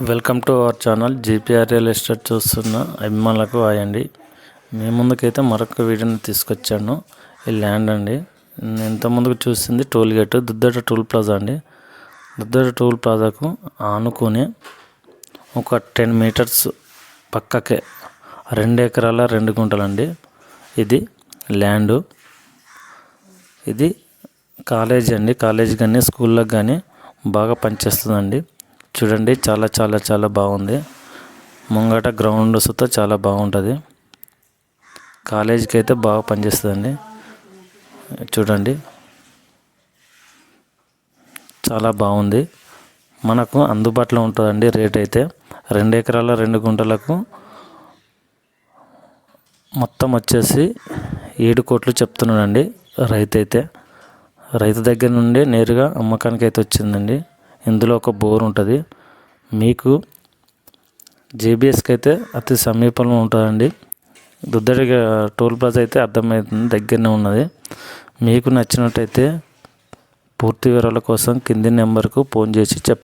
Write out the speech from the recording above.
Welcome to our channel GPR real estate చూస్తున్న అభిమానులకు ఆయండి మీ ముందుకైతే మరొక వీడియోని తీసుకొచ్చాను. ఈ ల్యాండ్ అండి. నేను ఇంత ముందుకు చూసింది toll gate Duddeda toll plaza అండి. దుద్దట టోల్ ప్లాజాకు ఆనుకొని ఒక టెన్ మీటర్స్ పక్కకే రెండు ఎకరాల రెండు గుంటలండి ఇది ల్యాండు. ఇది కాలేజీ అండి. కాలేజీ కానీ స్కూళ్ళకి కానీ బాగా పనిచేస్తుందండి. చూడండి చాలా చాలా చాలా బాగుంది. ముంగట గ్రౌండ్ సుతా చాలా బాగుంటుంది. కాలేజీకి అయితే బాగా పనిచేస్తుందండి. చూడండి. చాలా బాగుంది. మనకు అందుబాటులో ఉంటుందండి రేట్ అయితే. రెండు ఎకరాల రెండు గుంటలకు మొత్తం వచ్చేసి ఏడు కోట్లు చెప్తున్నాడండి రైతు అయితే. రైతు దగ్గర నుండి నేరుగా అమ్మకానికి అయితే వచ్చిందండి. ఇందులో ఒక బోర్ ఉంటుంది. మీకు జేబీఎస్కి అయితే అతి సమీపంలో ఉంటుందండి. దుద్దడి టోల్ ప్లాజా అయితే అర్థమవుతుంది దగ్గరనే ఉన్నది. మీకు నచ్చినట్టయితే పూర్తి వివరాల కోసం కింది నెంబర్కు ఫోన్ చేసి చెప్